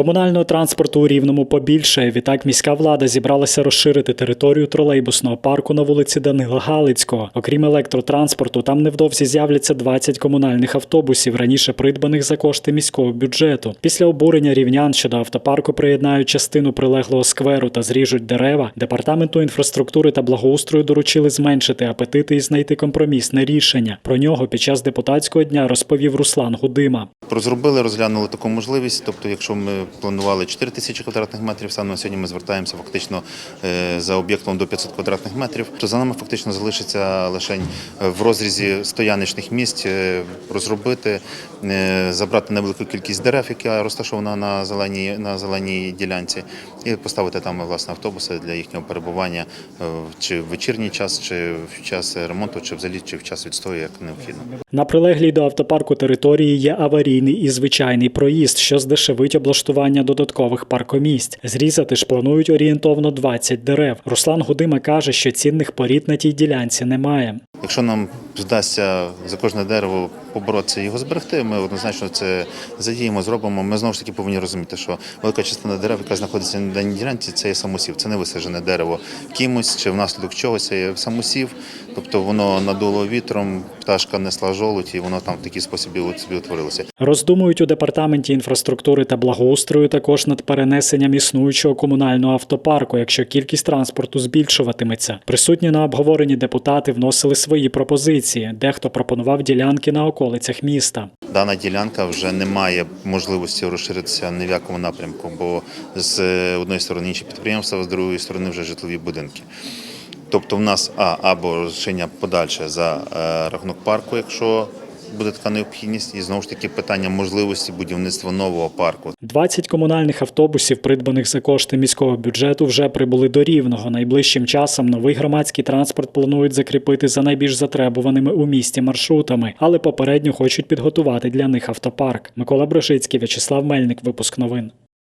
Комунального транспорту у Рівному побільшає. Відтак міська влада зібралася розширити територію тролейбусного парку на вулиці Данила Галицького. Окрім електротранспорту, там невдовзі з'являться 20 комунальних автобусів, раніше придбаних за кошти міського бюджету. Після обурення рівнян, що до автопарку приєднають частину прилеглого скверу та зріжуть дерева, департаменту інфраструктури та благоустрою доручили зменшити апетити і знайти компромісне рішення. Про нього під час депутатського дня розповів Руслан Гудима. Розробили, розглянули таку можливість. Тобто, якщо ми планували 4 тисячі квадратних метрів, саме сьогодні ми звертаємося фактично е, за об'єктом до 500 квадратних метрів. То за нами фактично залишиться лише в розрізі стояночних місць е, розробити, е, забрати невелику кількість дерев, яка розташована на зеленій на зеленій ділянці, і поставити там власне автобуси для їхнього перебування е, чи в вечірній час, чи в час ремонту, чи взагалі чи в час відстою, як необхідно. На прилеглій до автопарку території є аварійний і звичайний проїзд, що здешевить облаштування додаткових паркомісць. Зрізати ж планують орієнтовно 20 дерев. Руслан Гудима каже, що цінних порід на тій ділянці немає. Якщо нам вдасться за кожне дерево поборотися його зберегти, ми однозначно це задіємо, зробимо. Ми знову ж таки повинні розуміти, що велика частина дерев, яка знаходиться на даній ділянці, це є самосів. Це не висаджене дерево кимось чи внаслідок чогось є самосів. Тобто воно надуло вітром, пташка несла жолудь, і воно там в такий спосіб собі утворилося. Роздумують у департаменті інфраструктури та благоустрою також над перенесенням існуючого комунального автопарку, якщо кількість транспорту збільшуватиметься. Присутні на обговоренні депутати вносили свої пропозиції. Дехто пропонував ділянки на околицях міста. Дана ділянка вже не має можливості розширитися ні в якому напрямку, бо з одної сторони інші підприємства, з другої сторони вже житлові будинки. Тобто в нас а або розширення подальше за е, рахунок парку, якщо буде така необхідність, і знову ж таки питання можливості будівництва нового парку. 20 комунальних автобусів, придбаних за кошти міського бюджету, вже прибули до Рівного. Найближчим часом новий громадський транспорт планують закріпити за найбільш затребуваними у місті маршрутами, але попередньо хочуть підготувати для них автопарк. Микола Брошицький, В'ячеслав Мельник, випуск новин.